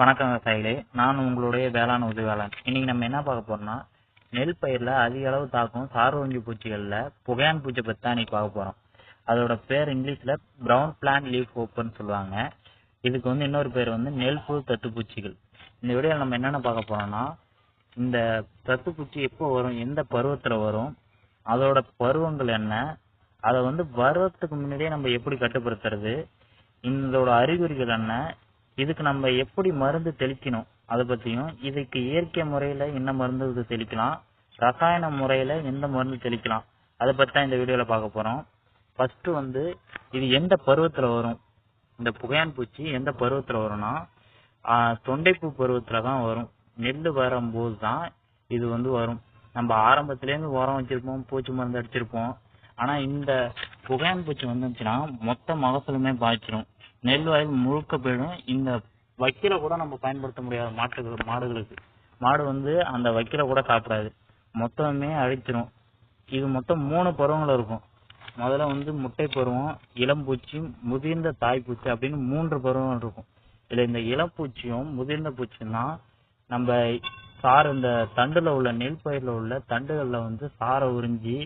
வணக்கம் விவசாயிகளே. நான் உங்களுடைய வேளாண் உதவியாளன் இன்னைக்கு நம்ம என்ன பார்க்க போறோம்னா நெல் பயிரில் அதிக அளவு தாக்கும் சார்வஞ்சி பூச்சிகளில் புகையான் பூச்சை பற்றி தான் இன்னைக்கு பார்க்க போறோம். அதோட பேர் இங்கிலீஷில் ப்ரௌன் பிளான் லீஃப் ஓப்பன் சொல்லுவாங்க. இதுக்கு வந்து இன்னொரு பேர் வந்து நெல் புழு தத்து பூச்சிகள். இந்த வீடியோவில் நம்ம என்னென்ன பார்க்க போறோம்னா இந்த தத்து பூச்சி எப்போ வரும் எந்த பருவத்தில் வரும் அதோட பருவங்கள் என்ன அதை வந்து பருவத்துக்கு முன்னாடியே நம்ம எப்படி கட்டுப்படுத்துறது இதோட அறிகுறிகள் என்ன இதுக்கு நம்ம எப்படி மருந்து தெளிக்கணும்? அதை பத்தியும் இதுக்கு இயற்கை முறையில என்ன மருந்து தெளிக்கலாம்? ரசாயன முறையில எந்த மருந்து தெளிக்கலாம்? அதை பத்தி தான் இந்த வீடியோல பார்க்க போறோம். ஃபர்ஸ்ட் வந்து இது எந்த பருவத்துல வரும்? இந்த புகையான் பூச்சி எந்த பருவத்துல வரும்னா தொண்டைப்பூ பருவத்துல தான் வரும். நெல் வரும்போது தான் இது வந்து வரும். நம்ம ஆரம்பத்துலேருந்து உரம் வச்சிருப்போம் பூச்சி மருந்து அடிச்சிருப்போம். ஆனா இந்த புகையான் பூச்சி வந்துச்சுன்னா மொத்த மகசூலுமே பாய்ச்சிரும். நெல் வயல் முழுக்க போயிடும். இந்த வைக்கல கூட நம்ம பயன்படுத்த முடியாது மாட்டுகள் மாடுகளுக்கு மாடு வந்து அந்த வைக்கல கூட சாப்பிடாது. மொத்தமே அழிச்சிரும். இது மொத்தம் மூணு பருவங்கள் இருக்கும். முதல்ல வந்து முட்டை பருவம் இளம்பூச்சி முதிர்ந்த தாய்ப்பூச்சி அப்படின்னு மூன்று பருவங்கள் இருக்கும். இதுல இந்த இளம்பூச்சியும் முதிர்ந்த பூச்சியும் தான் நம்ம சார் இந்த தண்டுல உள்ள நெல் பயிரில் உள்ள தண்டுகள்ல வந்து சாரை உறிஞ்சி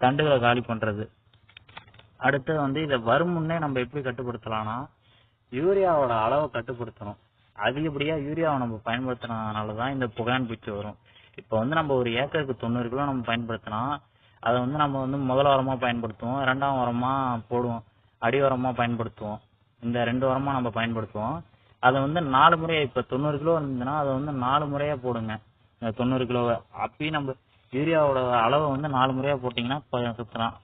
தண்டுகளை காலி பண்றது. அடுத்து வந்து இதை வரும் முன்னே நம்ம எப்படி கட்டுப்படுத்தலாம்னா யூரியாவோட அளவை கட்டுப்படுத்தணும். அதிகப்படியா யூரியாவை நம்ம பயன்படுத்துறதுனால தான் இந்த புகான் பூச்சி வரும். இப்போ வந்து நம்ம ஒரு ஏக்கருக்கு தொண்ணூறு கிலோ நம்ம பயன்படுத்தினா அதை வந்து நம்ம வந்து முதல் உரமா பயன்படுத்துவோம் ரெண்டாம் உரமா போடுவோம் அடி உரமா பயன்படுத்துவோம். இந்த ரெண்டு உரமா நம்ம பயன்படுத்துவோம். அதை வந்து நாலு முறையா இப்போ தொண்ணூறு கிலோ இருந்ததுன்னா அதை வந்து நாலு முறையா போடுங்க. இந்த தொண்ணூறு கிலோவை. அப்பயும் நம்ம யூரியாவோட அளவை வந்து நாலு முறையா போட்டீங்கன்னா சுத்தலாம்.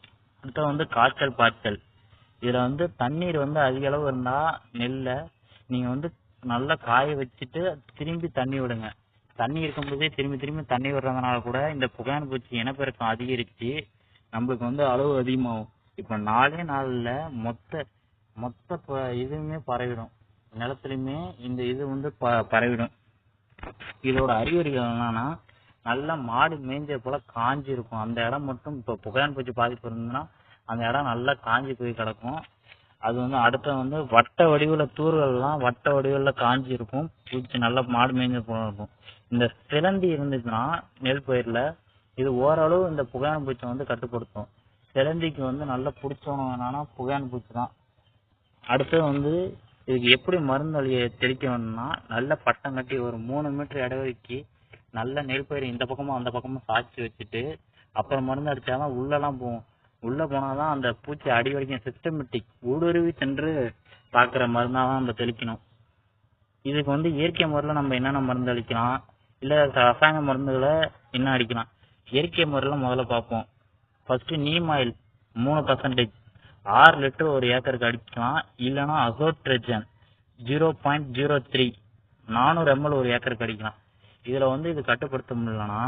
அடுத்து வந்து காய்ச்சல் பாய்ச்சல். இதுல வந்து தண்ணீர் வந்து அதிக அளவு இருந்தா நெல்லை நீங்க வந்து நல்லா காய வச்சுட்டு திரும்பி தண்ணி விடுங்க. தண்ணி இருக்கும்போதே திரும்பி திரும்பி தண்ணி விடுறதுனால கூட இந்த புகையான பூச்சி இனப்பெருக்கம் அதிகரிச்சு நம்மளுக்கு வந்து அளவு அதிகமாகும். இப்போ நாலே நாளில் மொத்த மொத்த ப- இதுவுமே பரவிடும். நிலத்துலையுமே இந்த இது வந்து ப- பரவிடும். இதோட அறிகுறிகள் என்னன்னா நல்லா மாடு மேய்ஞ்ச போல காஞ்சி இருக்கும் அந்த இடம் மட்டும் இப்போ புகையான் பூச்சி பாதிப்பு இருந்ததுன்னா அந்த இடம் நல்லா காஞ்சி போய் கிடக்கும். அது வந்து அடுத்த வந்து வட்ட வடிவில் தூர்கள்லாம் வட்ட வடிவில் காஞ்சி இருக்கும் பூச்சி நல்லா மாடு மேய்ஞ்ச போல இருக்கும். இந்த சிலந்தி இருந்துச்சுன்னா நெல் பயிரில் இது ஓரளவு இந்த புகையான் பூச்சி வந்து கட்டுப்படுத்தும். சிலந்திக்கு வந்து நல்லா பிடிச்சவனும் என்னன்னா புகையான் பூச்சி தான். அடுத்தது வந்து இதுக்கு எப்படி மருந்து வழியை தெளிக்கணும்னா நல்ல பட்டம் கட்டி ஒரு மூணு மீட்டர் இடைவெளிக்கு நல்ல நெல் பயிர் இந்த பக்கமும் அந்த பக்கமும் சாய்ச்சி வச்சுட்டு அப்புறம் மருந்து அடிச்சாதான் உள்ளெல்லாம் போகும் உள்ள போனாதான் அந்த பூச்சி அடி வரைக்கும் சிஸ்டமேட்டிக் ஊடுருவி சென்று தாக்குற மருந்தா தான் நம்ம தெளிக்கணும். இதுக்கு வந்து இயற்கை முறையில் நம்ம என்னென்ன மருந்து அளிக்கலாம் இல்லை ரசாயன மருந்துகளை என்ன அடிக்கலாம்? இயற்கை முறையில் முதல்ல பார்ப்போம். ஃபர்ஸ்ட் நீம் ஆயில் மூணு பர்சன்டேஜ் ஆறு லிட்டர் ஒரு ஏக்கருக்கு அடிக்கலாம். இல்லைன்னா azadirachtin zero point zero three நானூறு எம்எல் ஒரு ஏக்கருக்கு அடிக்கலாம். இதுல வந்து இது கட்டுப்படுத்த முடியலன்னா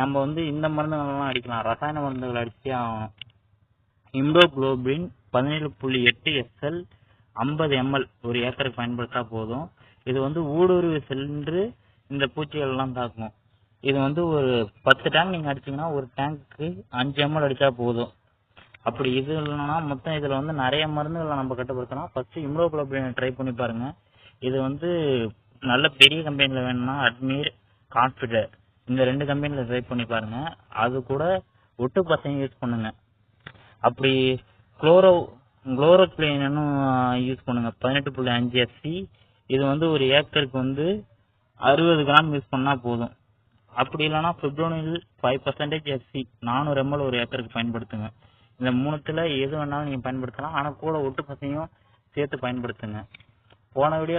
நம்ம வந்து இந்த மருந்துகள்லாம் அடிக்கலாம். ரசாயன மருந்துகள் அடிச்சே ஆகணும் இம்டோகுளோபின் பதினேழு புள்ளி எட்டு எஸ்எல் ஐம்பது எம்எல் ஒரு ஏக்கருக்கு பயன்படுத்தா போதும். இது வந்து ஊடுருவி சென்று இந்த பூச்சிகள் எல்லாம் தாக்கும். இது வந்து ஒரு பத்து டேங்க் நீங்க அடிச்சீங்கன்னா ஒரு டேங்க்கு அஞ்சு எம்எல் அடிச்சா போதும். அப்படி இது இல்லைன்னா மொத்தம் இதுல வந்து நிறைய மருந்துகளை நம்ம கட்டுப்படுத்தலாம். ஃபர்ஸ்ட் இம்டோகுளோபின் ட்ரை பண்ணி பாருங்க. இது வந்து நல்ல பெரிய கம்பெனில வேணும்னா அட்மீர் கான்ஃபிடர் இந்த ரெண்டு கம்பெனில ட்ரை பண்ணி பாருங்க. அது கூட ஒட்டு பசங்க யூஸ் பண்ணுங்க. அப்படி குளோரோ குளோரோக்ளீனும் யூஸ் பண்ணுங்க. பதினெட்டு புள்ளி அஞ்சு எஃப்சி இது வந்து ஒரு ஏக்கருக்கு வந்து அறுபது கிராம் யூஸ் பண்ணா போதும். அப்படி இல்லைன்னா fipronil five percentage S C நானூறு எம்எல் ஒரு ஏக்கருக்கு பயன்படுத்துங்க. இந்த மூணுத்துல எது வேணாலும் நீங்க பயன்படுத்தலாம். ஆனா கூட ஒட்டு பசையும் சேர்த்து பயன்படுத்துங்க. போன வீடியோ